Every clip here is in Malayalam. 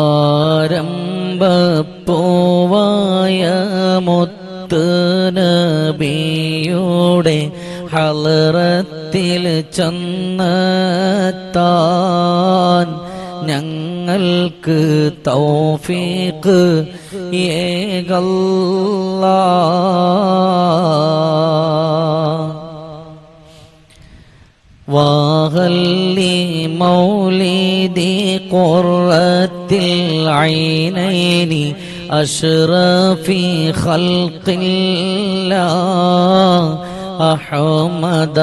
ആരംഭപ്പോവായ മുത്ത് നബിയുടെ ഹലറത്തിൽ ചെന്നെത്താൻ ഞങ്ങൾക്ക് തൗഫീഖ് ഏകല്ല. വാഹല്ലി മൗലിദി കുറ العينين أشرف خلق الله أحمد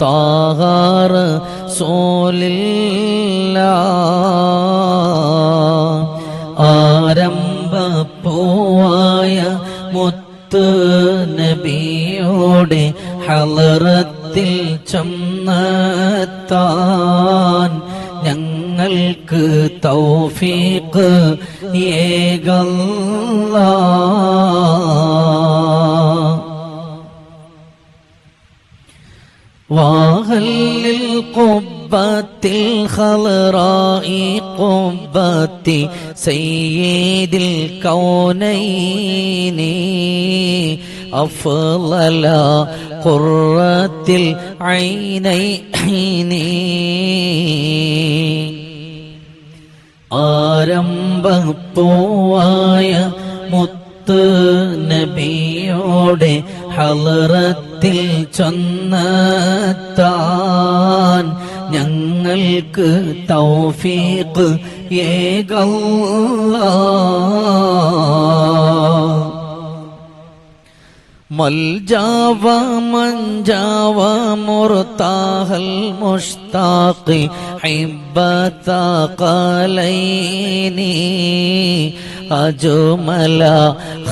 طه رسول الله ആരംഭപ്പൂവായ മുത്ത് നബിയോടെ ഹലറത്തിൽ ചെന്നെത്താൻ ഞങ്ങൾക്ക് توفيق يق الله. واغل القبة الخضراء قبة سيد الكونين. أفضل قرة العينين. ആരംഭപ്പൂവായ മുത്ത് നബിയോടെ ഹലറത്തിൽ ചൊന്നത്താൻ ഞങ്ങൾക്ക് തൗഫീഖ് ഏകല്ലാ. മൽജാവ മഞ്ജാവ മുർത്താഹൽ മുഷ്താഖി ഹിബ്ബത ഖലൈനി അജുമല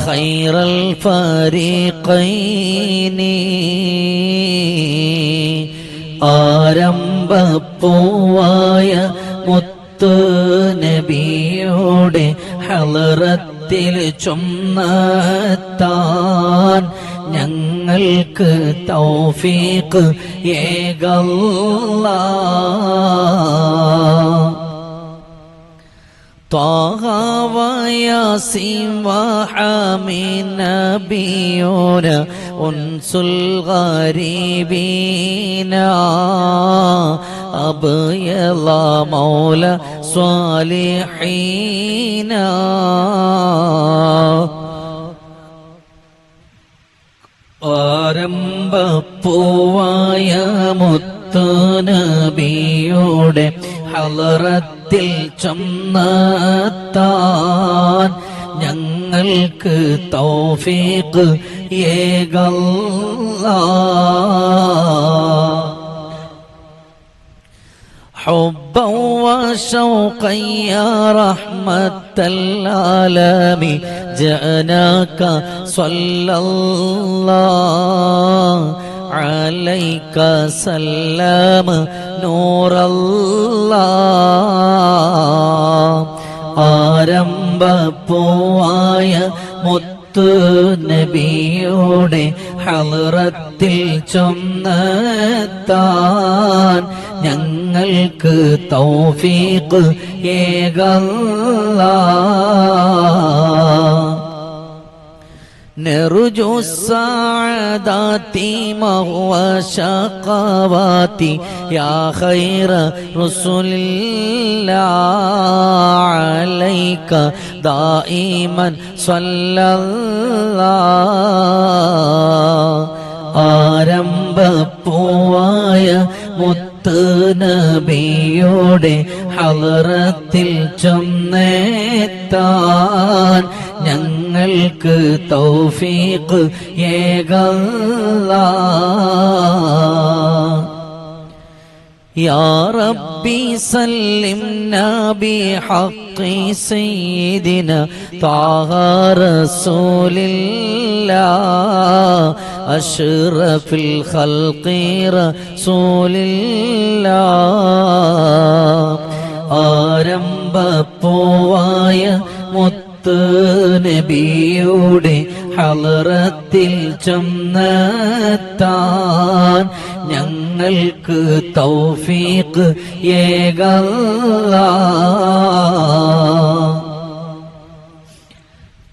ഖൈറൽ ഫരീഖൈനി ആരംഭ പൂവായ മുത്തു നബിയോടെ ഹലറത്തിൽ ചുമ്മത്താൻ ഞങ്ങൾക്ക് തൗഫീഖ് ഏകല്ല ീയോന ഉൻസുൽ ഗരീബീന അബയല മൗല സ്വാലിഹീന ആരംഭപ്പൂവായ മുത്തുനബിയുടെ ഹലറത്തിൽ ചമ്മത്താൻ ഞങ്ങൾക്ക് തൗഫീഖ് ഏകല്ലാ حبا وشوقا يا رحمة العالم جئناك صلى الله عليك سلام نور الله ആരംഭപ്പൂവായ മുത്തു നബിയുടെ ഹലറത്തിൽ ചൊന്നെത്താൻ ഞങ്ങൾക്ക് തൗഫീഖ് ഏകല്ലാ نرجو السعادات مهو شقوات يا خير رسل الله عليك دائما صلى الله ആരംഭപ്പൂവായ മുത്ത് നബിയോടെ ഹലറത്തിൽ ചൊന്നെത്താൻ ഞങ്ങൾക്ക് തൗഫീഖ് ഏകല്ലാ يا ربي سلمنا بحق سيدنا طه رسول الله أشرف الخلق رسول الله ആരംഭപ്പൂവായ മുത്ത് നബിയുടെ ഹലറത്തിൽ ചെന്നെത്താൻ ഞങ്ങൾക്ക് തൗഫീഖ് ഏകല്ലാ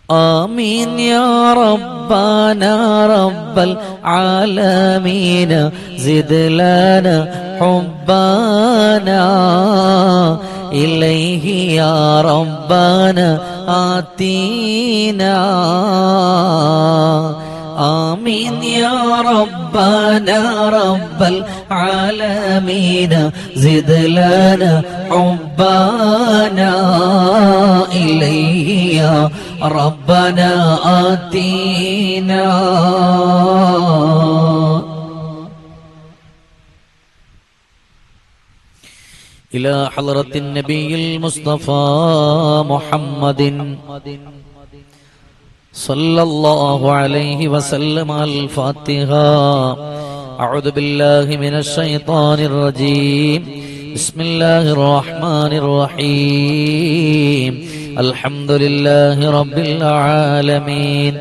آمين يا ربنا رب العالمين زد لنا حبنا إليه يا ربنا آتينا. آمين يا ربنا رب العالمين. زد لنا حبنا إليه يا ربنا آتينا. إلى حضرة النبي المصطفى محمد. صلى الله عليه وسلم الفاتحة. أعوذ بالله من الشيطان الرجيم. بسم الله الرحمن الرحيم. الحمد لله رب العالمين.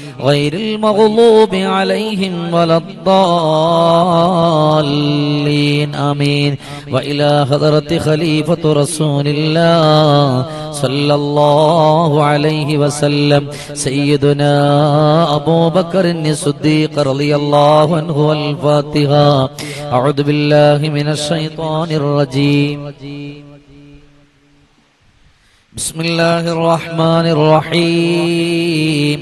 غير المغضوب عليهم ولا الضالين. آمين. وإلى حضرة خليفة رسول الله صلى الله عليه وسلم سيدنا أبو بكر الصديق رضي الله عنه والفاتحة. أعوذ بالله من الشيطان الرجيم. بسم الله الرحمن الرحيم.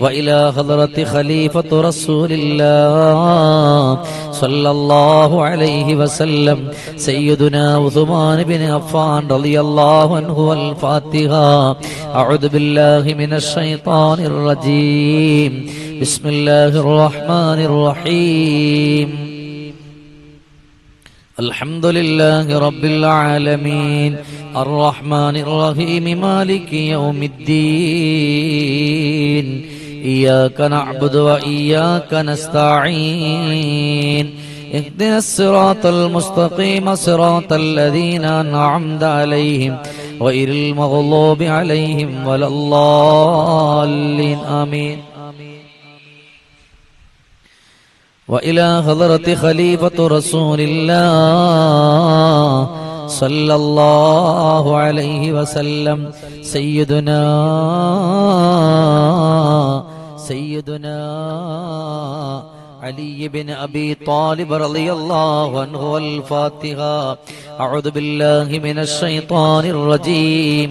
وإلى حضرة خليفة رسول الله صلى الله عليه وسلم سيدنا عثمان بن عفان رضي الله عنه والفاتحة. أعوذ بالله من الشيطان الرجيم. بسم الله الرحمن الرحيم. الحمد لله رب العالمين. الرحمن الرحيم مالك يوم الدين. إياك نعبد وإياك نستعين اهدنا الصراط المستقيم صراط الذين أنعمت عليهم غير المغضوب عليهم ولا الضالين آمين. وإلى حضرة خليفة رسول الله صلى الله عليه وسلم سيدنا سيدنا علي بن أبي طالب رضي الله عنه والفاتحة. أعوذ بالله من الشيطان الرجيم.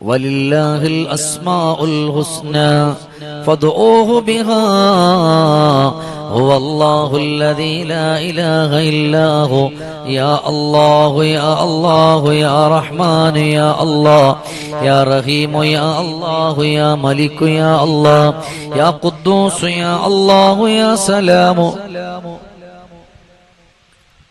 ولله الأسماء الحسنى فادعوه بها. هو الله الذي لا إله إلا هو. يا الله يا الله يا رحمن يا الله. يا رحيم يا الله. يا ملك يا الله. يا قدوس يا الله. يا سلام.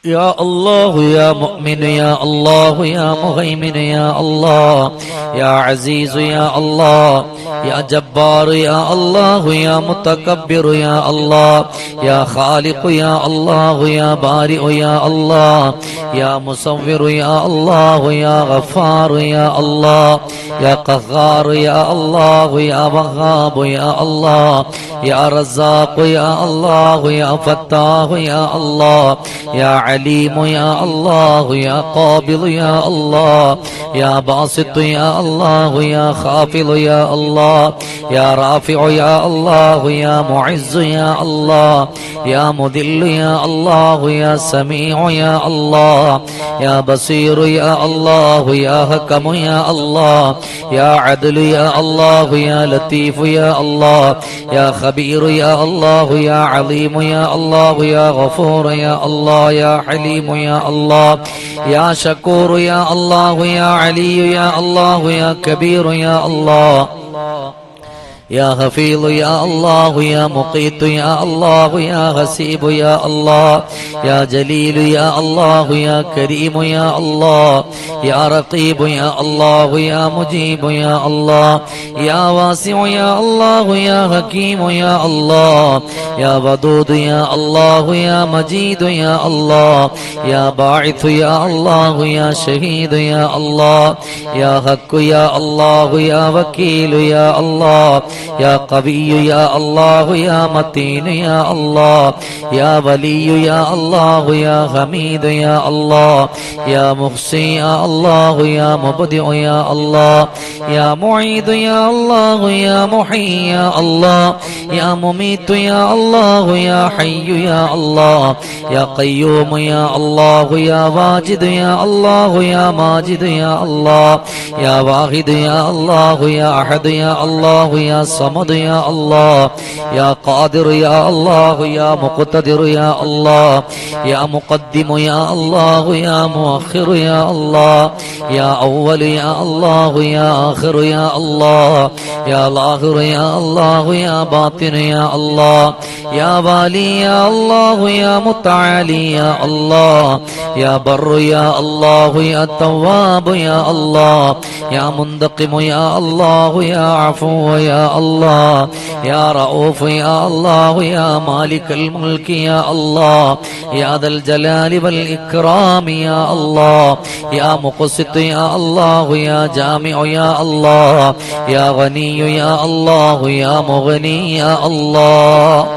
يا الله يا مؤمن يا الله يا مهيمن يا الله يا عزيز يا الله يا جبار يا الله يا متكبر يا الله يا خالق يا الله يا بارئ يا الله يا مصور يا الله يا غفار يا الله يا قهار يا الله يا وهاب يا الله يا رزاق يا الله يا فتاح يا الله يا عليم يا الله يا قابض يا الله يا باسط يا الله يا خافض يا الله يا رافع يا الله يا معز يا الله يا مذل يا الله يا سميع يا الله يا بصير يا الله يا حكم يا الله يا عدل يا الله يا لطيف يا الله يا خبير يا الله يا عليم يا الله يا غفور يا الله يا حليم يا الله يا شكور يا الله يا علي يا الله يا كبير يا الله. يا حفيظ يا الله يا مقيت يا الله يا غسيب يا الله يا جليل يا الله يا كريم يا الله يا رقيب يا الله يا مجيب يا الله يا واسع يا الله يا حكيم يا الله يا ودود يا الله يا مجيد يا الله يا باعث يا الله يا شهيد يا الله يا حق يا الله يا وكيل يا الله يا قوي يا الله يا متين يا الله يا ولي يا الله يا حميد يا الله يا محسي يا الله يا مبدع يا الله يا معيد يا الله يا محيي يا الله يا مميت يا الله يا حي يا الله يا قيوم يا الله يا واجد يا الله يا ماجد يا الله يا واحد يا الله يا أحد يا الله يا صمد يا الله يا قادر يا الله يا مقتدر يا الله يا مقدم يا الله يا مؤخر يا الله يا أول يا الله يا آخر يا الله يا ظاهر يا الله يا باطن يا الله يا والي يا الله يا متعالي يا الله يا بر يا الله يا تواب يا الله يا منتقم يا الله يا عفو يا الله. يا رؤوف يا الله يا مالك الملك يا الله. يا ذا الجلال والإكرام يا الله. يا مقسط يا الله. يا جامع يا الله. يا غني يا الله. يا مغني يا الله.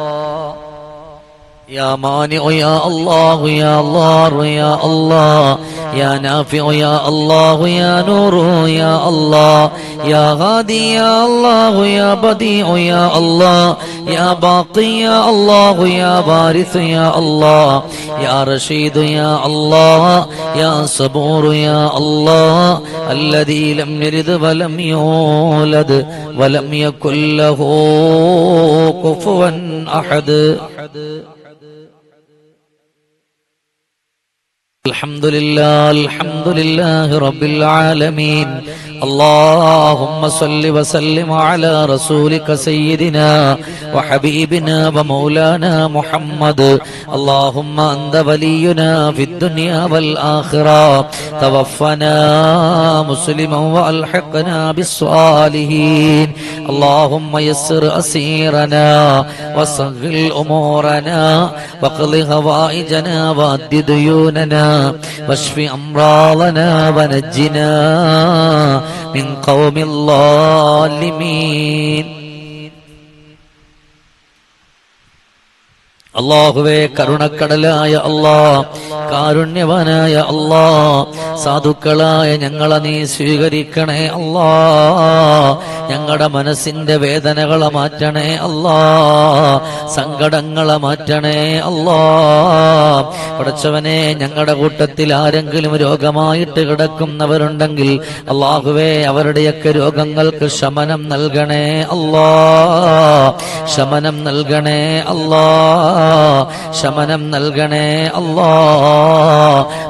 يا مانع يا الله يا ضار يا الله يا نافع يا الله يا نور يا الله يا غادي يا الله يا بديع يا الله يا باقي يا الله يا بارث يا الله يا رشيد يا الله يا صبور يا الله الذي لم يلد ولم يولد ولم يكن له كفوا أحد الحمد لله الحمد لله رب العالمين اللهم صل وسلم على رسولك سيدنا وحبيبنا ومولانا محمد اللهم أنت ولينا في الدنيا والآخرة توفنا مسلما وألحقنا بالصالحين اللهم يسر أسيرنا وسهل أمورنا واقض هوائجنا وأد ديوننا واشف أمراضنا ونجنا من قوم الظالمين. അള്ളാഹുവേ കരുണക്കടലായ അള്ളാ കാരുണ്യവാനായ അള്ളാ സാധുക്കളായ ഞങ്ങളെ നീ സ്വീകരിക്കണേ അള്ളാ ഞങ്ങളുടെ മനസ്സിന്റെ വേദനകളെ മാറ്റണേ അള്ളാ സങ്കടങ്ങളെ മാറ്റണേ അള്ളാ. പഠിച്ചവനെ ഞങ്ങളുടെ കൂട്ടത്തിൽ ആരെങ്കിലും രോഗമായിട്ട് കിടക്കുന്നവരുണ്ടെങ്കിൽ അള്ളാഹുവേ അവരുടെയൊക്കെ രോഗങ്ങൾക്ക് ശമനം നൽകണേ അള്ളാ ശമനം നൽകണേ അല്ലാ ശമനം നൽകണേ അല്ലാ.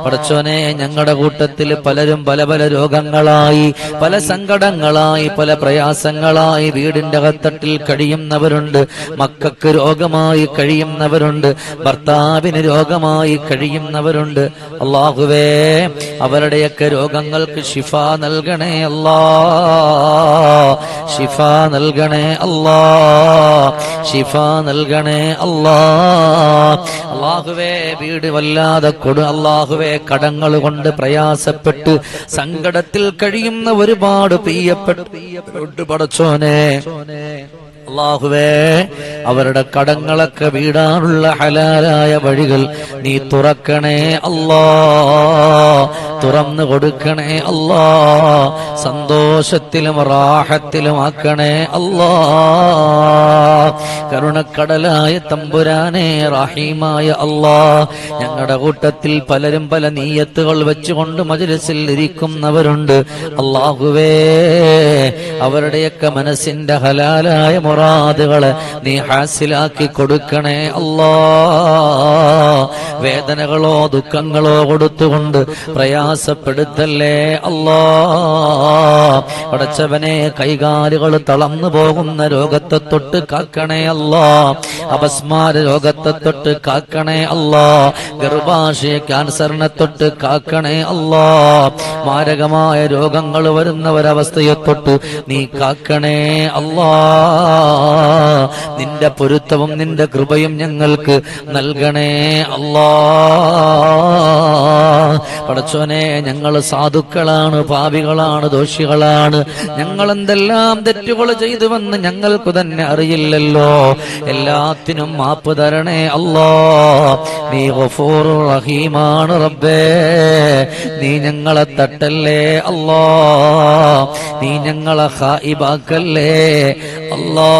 പടച്ചോനെ ഞങ്ങളുടെ കൂട്ടത്തിൽ പലരും പല പല രോഗങ്ങളായി പല സങ്കടങ്ങളായി പല പ്രയാസങ്ങളായി വീടിന്റെ അകത്തട്ടിൽ കഴിയുന്നവരുണ്ട്. മക്കൾക്ക് രോഗമായി കഴിയുന്നവരുണ്ട്. ഭർത്താവിന് രോഗമായി കഴിയുന്നവരുണ്ട്. അള്ളാഹുവേ അവരുടെയൊക്കെ രോഗങ്ങൾക്ക് ശിഫ നൽകണേ അല്ലാ. ശിഫ നൽകണേ അല്ലാ. ശിഫ നൽകണേ അല്ലാ. അള്ളാഹുവേ വീട് വല്ലാതെ കൊടു. അള്ളാഹുവേ കടങ്ങൾ കൊണ്ട് പ്രയാസപ്പെട്ട് സങ്കടത്തിൽ കഴിയുന്ന ഒരുപാട് പ്രിയപ്പെട്ടു പ്രിയപ്പെട്ടു പടച്ചോനെ അള്ളാഹുവേ അവരുടെ കടങ്ങളൊക്കെ വീടാനുള്ള ഹലാലായ വഴികൾ നീ തുറക്കണേ അല്ലാ. തുറന്നു കൊടുക്കണേ അല്ലാ. സന്തോഷത്തിലും റാഹത്തിലും ആക്കണേ അല്ലാ. കരുണക്കടലായ തമ്പുരാനെ റഹീമായ അല്ലാ. ഞങ്ങളുടെ കൂട്ടത്തിൽ പലരും പല നീയത്തുകൾ വെച്ചുകൊണ്ട് മജ്ലിസിൽ ഇരിക്കുന്നവരുണ്ട്. അള്ളാഹുവേ അവരുടെയൊക്കെ മനസ്സിന്റെ ഹലാലായ മുറാദുകളെ നീ ഹാസിലാക്കി കൊടുക്കണേ അല്ലാ. വേദനകളോ ദുഃഖങ്ങളോ കൊടുത്തുകൊണ്ട് പ്രയാസപ്പെടുത്തല്ലേ അല്ലാ. പടച്ചവനെ കൈകാലുകൾ തളർന്നു പോകുന്ന രോഗത്തെ തൊട്ട് കാക്കണേ അല്ലാ. അപസ്മാര രോഗത്തെ തൊട്ട് കാക്കണേ അല്ലാ. ഗർഭാശയ ക്യാൻസറിനെ തൊട്ട് കാക്കണേ അല്ലാ. മാരകമായ രോഗങ്ങൾ വരുന്ന ഒരവസ്ഥയെ തൊട്ട് നീ കാക്കണേ അല്ലാ. നിന്റെ പൊരുത്തവും നിന്റെ കൃപയും ഞങ്ങൾക്ക് നൽകണേ അല്ലാ. പടച്ചോനെ ഞങ്ങൾ സാധുക്കളാണ് പാവികളാണ് ദോഷികളാണ്. ഞങ്ങൾ എന്തെല്ലാം തെറ്റുകൾ ചെയ്തുവെന്ന് ഞങ്ങൾക്ക് തന്നെ അറിയില്ലല്ലോ. എല്ലാത്തിനും മാപ്പ് തരണേ അല്ലോ. നീ റഹീമാണ് റബ്ബേ. നീ ഞങ്ങളെ തട്ടല്ലേ അല്ലോ. നീ ഞങ്ങളെ ഹായിബാക്കല്ലേ അല്ലാ.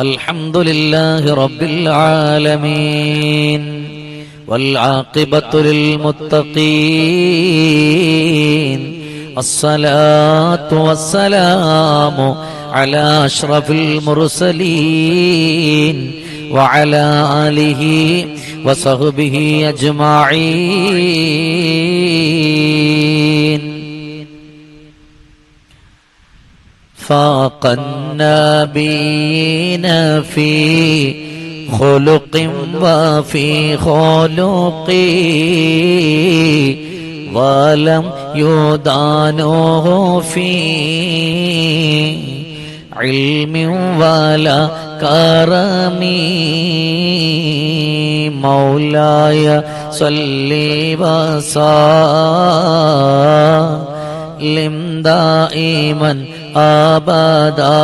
الحمد لله رب العالمين والعاقبة للمتقين الصلاة والسلام على أشرف المرسلين وعلى آله وصحبه أجمعين فاق النبيين في خلق وفي خلق. ولم يدانه في علم ولا كرم. مولاي صل وسلم دائما أبدا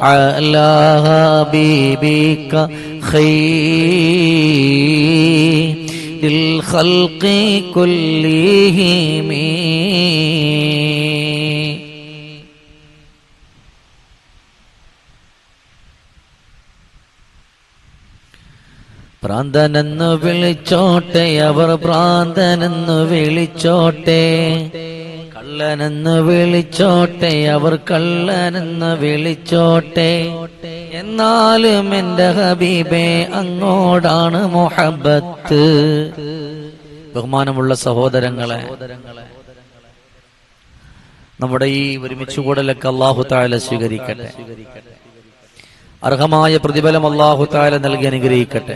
على حبيبك خير الخلق كلهم പ്രാന്തനെന്ന് വിളിച്ചോട്ടെ അവർ പ്രാന്തനെന്ന് വിളിച്ചോട്ടെ കള്ളനെന്ന് വിളിച്ചോട്ടെ അവർ കള്ളനെന്ന് വിളിച്ചോട്ടെ. എന്നാലും എന്റെ ഹബീബേ അങ്ങോടാണ് മൊഹബത്ത്. ബഹുമാനമുള്ള സഹോദരങ്ങളെ നമ്മുടെ ഈ ഒരുമിച്ച് കൂടലൊക്കെ അള്ളാഹു താല സ്വീകരിക്കട്ടെ. അർഹമായ പ്രതിഫലം അള്ളാഹു താല നൽകി അനുഗ്രഹിക്കട്ടെ.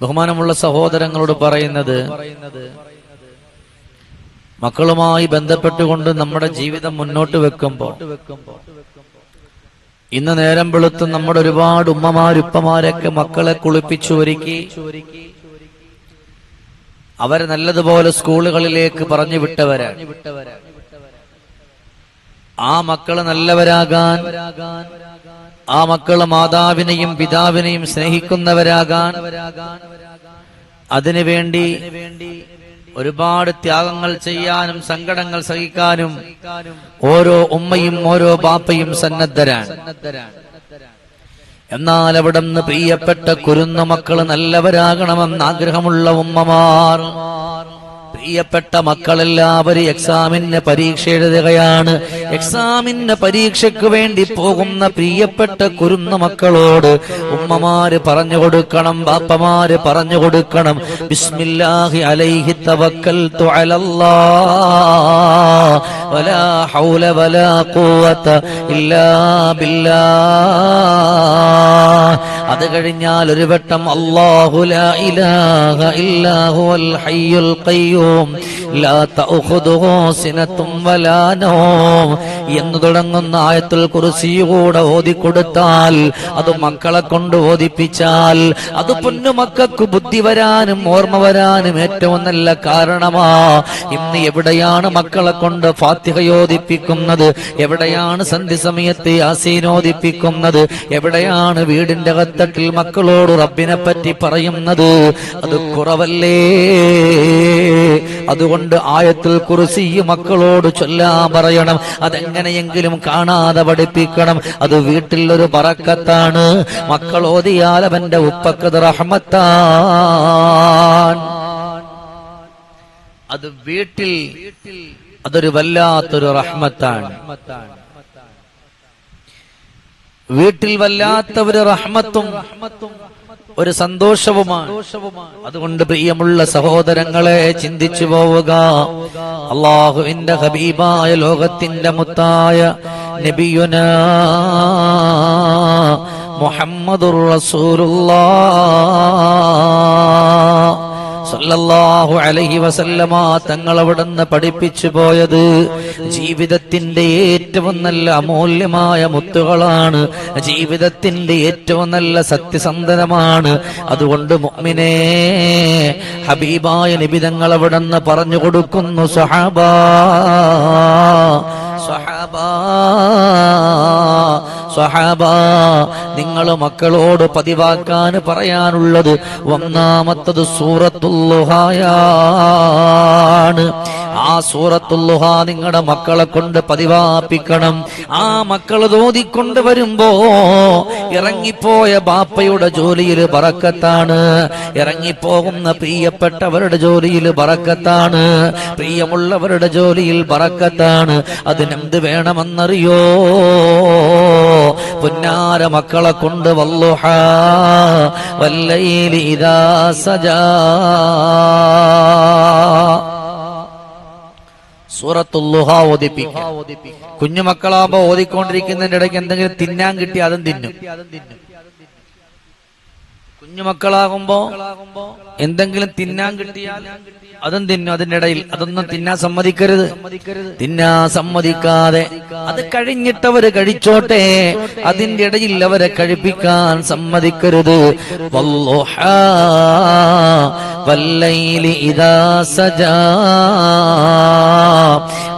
ബഹുമാനമുള്ള സഹോദരങ്ങളോട് പറയുന്നത് മക്കളുമായി ബന്ധപ്പെട്ടുകൊണ്ട് നമ്മുടെ ജീവിതം മുന്നോട്ട് വെക്കുമ്പോൾ ഇന്ന് നേരം വെളുത്ത് നമ്മുടെ ഒരുപാട് ഉമ്മമാരുപ്പമാരൊക്കെ മക്കളെ കുളിപ്പിച്ചു ഒരുക്കി. അവരെ നല്ലതുപോലെ സ്കൂളുകളിലേക്ക് പറഞ്ഞു വിട്ടവരാ. ആ മക്കൾ നല്ലവരാകാൻ ആ മക്കൾ മാതാവിനെയും പിതാവിനെയും സ്നേഹിക്കുന്നവരാകാൻ അതിനുവേണ്ടി ഒരുപാട് ത്യാഗങ്ങൾ ചെയ്യാനും സങ്കടങ്ങൾ സഹിക്കാനും ഓരോ ഉമ്മയും ഓരോ ബാപ്പയും സന്നദ്ധരാണ്. എന്നാൽ അവിടെ നിന്ന് പ്രിയപ്പെട്ട കുരുന്ന മക്കൾ നല്ലവരാകണമെന്ന് ആഗ്രഹമുള്ള ഉമ്മമാർ പ്രിയപ്പെട്ട മക്കളെല്ലാവരും എക്സാമിന് പരീക്ഷ എഴുതുകയാണ്. എക്സാമിന് പരീക്ഷയ്ക്ക് വേണ്ടി പോകുന്ന പ്രിയപ്പെട്ട കുരുന്ന മക്കളോട് ഉമ്മമാര് പറഞ്ഞു കൊടുക്കണം ബാപ്പമാര് പറഞ്ഞു കൊടുക്കണം. ബിസ്മില്ലാഹി അലൈഹി തവക്കൽ വലാ ഹൗല വലാ ഖുവത ഇല്ലാ ബില്ലാ അത് കഴിഞ്ഞാൽ ഒരു വട്ടം എന്ന് തുടങ്ങുന്ന ആയത്തുൽ കുർസി കൂടെ ഓതിക്കൊടുത്താൽ അത് മക്കളെ കൊണ്ട് ഓതിപ്പിച്ചാൽ അത് പൊന്നു മക്കൾക്ക് ബുദ്ധി വരാനും ഓർമ്മ വരാനും ഏറ്റവും നല്ല കാരണമാ. ഇന്ന് എവിടെയാണ് മക്കളെ കൊണ്ട് ഫാത്തിഹയോദിപ്പിക്കുന്നത് എവിടെയാണ് സന്ധി സമയത്ത് യാസീനോദിപ്പിക്കുന്നത് എവിടെയാണ് വീടിന്റെ കത്തട്ടിൽ മക്കളോട് റബ്ബിനെ പറ്റി പറയുന്നത് അത് കുറവല്ലേ? അതുകൊണ്ട് ആയത്തിൽ കുറിസി മക്കളോട് ചൊല്ലാൻ പറയണം. അതെങ്ങനെയെങ്കിലും കാണാതെ പഠിപ്പിക്കണം. അത് വീട്ടിൽ ഒരു പറക്കത്താണ് മക്കൾ ഓതിയാൽ അവന്റെ ഉപ്പക്കത് റഹ്മത്താൻ അത് വീട്ടിൽ അതൊരു വല്ലാത്തൊരു റഹ്മത്താണ്. വീട്ടിൽ വല്ലാത്ത ഒരു റഹ്മത്തും ഒരു സന്തോഷവുമാണ്. അതുകൊണ്ട് പ്രിയമുള്ള സഹോദരങ്ങളെ ചിന്തിച്ചു പോവുക. അള്ളാഹുവിന്റെ ഹബീബായ ലോകത്തിന്റെ മുത്തായ നബിയുന മുഹമ്മദുർ റസൂലുള്ളാഹ് സല്ലല്ലാഹു അലൈഹി വസല്ലമ തങ്ങൾ അവിടുന്ന് പഠിപ്പിച്ചു പോയത് ജീവിതത്തിന്റെ ഏറ്റവും നല്ല അമൂല്യമായ മുത്തുകളാണ്. ജീവിതത്തിന്റെ ഏറ്റവും നല്ല സത്യസന്ധനമാണ്. അതുകൊണ്ട് മുഅ്മിനേ ഹബീബായ നിബിതങ്ങൾ അവിടുന്ന് പറഞ്ഞു കൊടുക്കുന്നു സഹബാ സഹാബാ സഹാബ നിങ്ങൾ മക്കളോട് പതിവാക്കാൻ പറയാനുള്ളത് ഒന്നാമത്തത് സൂറത്തുല്ലുഹായാണ് ആ സൂറത്തുല്ലുഹ നിങ്ങളുടെ മക്കളെ കൊണ്ട് പതിവാപ്പിക്കണം. ആ മക്കൾ തോതിക്കൊണ്ട് വരുമ്പോ ഇറങ്ങിപ്പോയ ബാപ്പയുടെ ജോലിയിൽ പറക്കത്താണ് ഇറങ്ങിപ്പോകുന്ന പ്രിയപ്പെട്ടവരുടെ ജോലിയിൽ പറക്കത്താണ് പ്രിയമുള്ളവരുടെ ജോലിയിൽ പറക്കത്താണ് അതിനെന്ത് വേണമെന്നറിയോ? പുന്നാര മക്കളെ കൊണ്ട് വല്ലുഹ വല്ലയിലി ഇതാ സജാ. കുഞ്ഞുമക്കളാകുമ്പോ ഓതിക്കൊണ്ടിരിക്കുന്നതിന്റെ ഇടയ്ക്ക് എന്തെങ്കിലും തിന്നാൻ കിട്ടി അതും തിന്നും. കുഞ്ഞുമക്കളാകുമ്പോ എന്തെങ്കിലും തിന്നാൻ കിട്ടിയാൽ അതും തിന്നും അതിന്റെ ഇടയിൽ അതൊന്നും തിന്നാൻ സമ്മതിക്കരുത്. തിന്നാ സമ്മതിക്കാതെ അത് കഴിഞ്ഞിട്ടവര് കഴിച്ചോട്ടെ. അതിന്റെ ഇടയിൽ അവരെ കഴിപ്പിക്കാൻ സമ്മതിക്കരുത്. സജാ.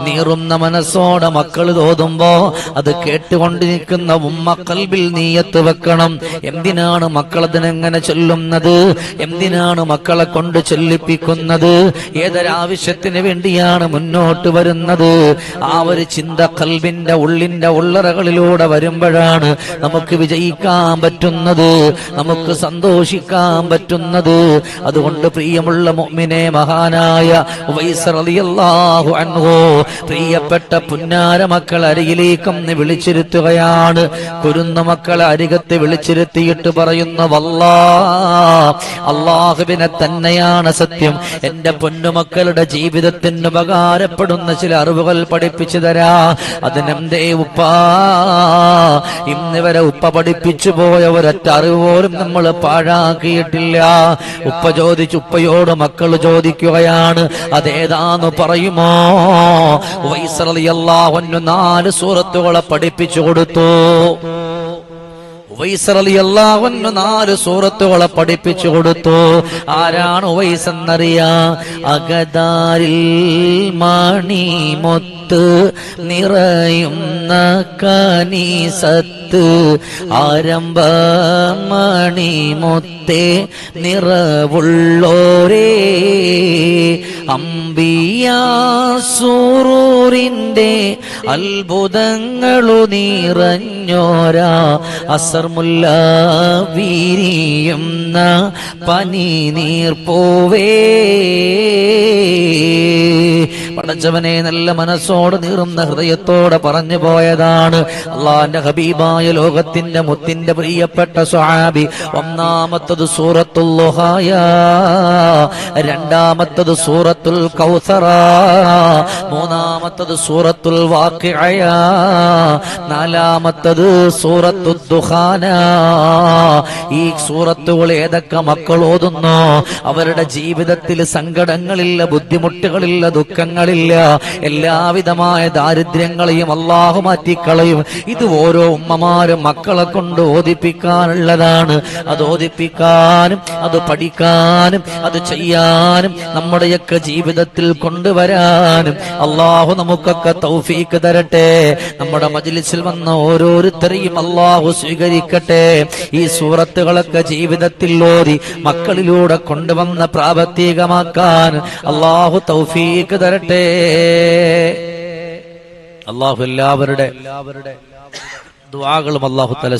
നീറുന്ന മനസ്സോടെ മക്കൾ തോതുമ്പോ അത് കേട്ടുകൊണ്ടിരിക്കുന്ന ഉമ്മ കൽബിൽ നീയത്ത് വെക്കണം. എന്തിനാണ് മക്കൾ അതിനെങ്ങനെ ചൊല്ലുന്നത്? എന്തിനാണ് മക്കളെ കൊണ്ട് ചൊല്ലിപ്പിക്കുന്നത്? ഏതൊരാവശ്യത്തിന് വേണ്ടിയാണ് മുന്നോട്ട് വരുന്നത്? ആ ഒരു ചിന്ത കൽവിന്റെ ഉള്ളിന്റെ ഉള്ളറകളിലൂടെ വരുമ്പോഴാണ് നമുക്ക് വിജയിക്കാൻ പറ്റുന്നത് നമുക്ക് സന്തോഷിക്കാൻ പറ്റുന്നത്. അതുകൊണ്ട് പ്രിയമുള്ള മൊമ്മിനെ മഹാനായ പ്രിയപ്പെട്ട പുന്നാര മക്കൾ അരികിലേക്കൊന്ന് വിളിച്ചിരുത്തുകയാണ്. കുരുന്ന മക്കളെ അരികത്ത് വിളിച്ചിരുത്തിയിട്ട് പറയുന്ന വല്ലാ അള്ളാഹുവിനെ തന്നെയാണ് സത്യം. എന്റെ പൊന്നുമക്കളുടെ ജീവിതത്തിന് ഉപകാരപ്പെടുന്ന ചില അറിവുകൾ പഠിപ്പിച്ചു തരാ. അതിനെന്തേ ഉപ്പാ? ഇന്നിവരെ ഉപ്പ പഠിപ്പിച്ചു പോയ ഒരൊറ്റ അറിവ് പോലും നമ്മൾ പാഴാക്കിയിട്ടില്ല. ഉപ്പ ചോദിച്ചു ഉപ്പയോട് മക്കൾ ചോദിക്കുകയാണ് അതേതാന്ന് പറയുമോ? വൈസറിയല്ലാഹു നാല് സൂറത്തുകളെ പഠിപ്പിച്ചു കൊടുത്തു. നാല് സൂറത്തുകളെ പഠിപ്പിച്ചു കൊടുത്തു. ആരാണ് ഉവൈസ് എന്നറിയാ? മണി മൊത്ത് നിറയുന്ന കനീസത്ത് ആരംഭ മണി മൊത്തേ നിറവുള്ളോരേ. അമ്പിയാക്കളുടെ ദിയാസൂറിന്റെ അത്ഭുതങ്ങളു നിറഞ്ഞോരാ. അസർമുല്ല വീരിയുന്ന പനി നീർപ്പോവേ പടച്ചവനെ നല്ല മനസ്സോട് നീറുന്ന ഹൃദയത്തോടെ പറഞ്ഞു പോയതാണ്. അള്ളാന്റെ ഹബീബായ ലോകത്തിന്റെ മുത്തിന്റെ പ്രിയപ്പെട്ട സ്വഹാബി ഒന്നാമത്തത് സൂറത്തുൽ രണ്ടാമത്തത് സൂറത്തുൽ കൗസറ മൂന്നാമത്തത് സൂറത്തുൽ വാക്കിഴയ നാലാമത്തത് സൂറത്തു ദുഹാന ഈ സൂറത്തുകൾ ഏതൊക്കെ മക്കൾ ഓതുന്നോ? അവരുടെ ജീവിതത്തിൽ സങ്കടങ്ങളില്ല ബുദ്ധിമുട്ടുകളില്ല ദുഃഖങ്ങളില്ല എല്ലാവിധമായ ദാരിദ്ര്യങ്ങളെയും അള്ളാഹു മാറ്റിക്കളയും. ഇത് ഓരോ ഉമ്മമാരും മക്കളെ കൊണ്ട് ഓദിപ്പിക്കാനുള്ളതാണ് അത് ഓദിപ്പിക്കാനും അത് പഠിക്കാനും അത് ചെയ്യാനും നമ്മുടെയൊക്കെ ജീവിതത്തിൽ കൊണ്ടുവരാനും. അള്ളാഹു നമുക്കൊക്കെ തൗഫീക്ക് തരട്ടെ. നമ്മുടെ മജിലിസിൽ വന്ന ഓരോരുത്തരെയും അള്ളാഹു സ്വീകരിക്കട്ടെ. ഈ സൂറത്തുകളൊക്കെ ജീവിതത്തിൽ ഓതി മക്കളിലൂടെ കൊണ്ടുവന്ന പ്രാവർത്തികമാക്കാൻ അള്ളാഹു തൗഫീക്ക് തരട്ടെ. അള്ളാഹു എല്ലാവരുടെ ദ്വാകളും അള്ളാഹു തല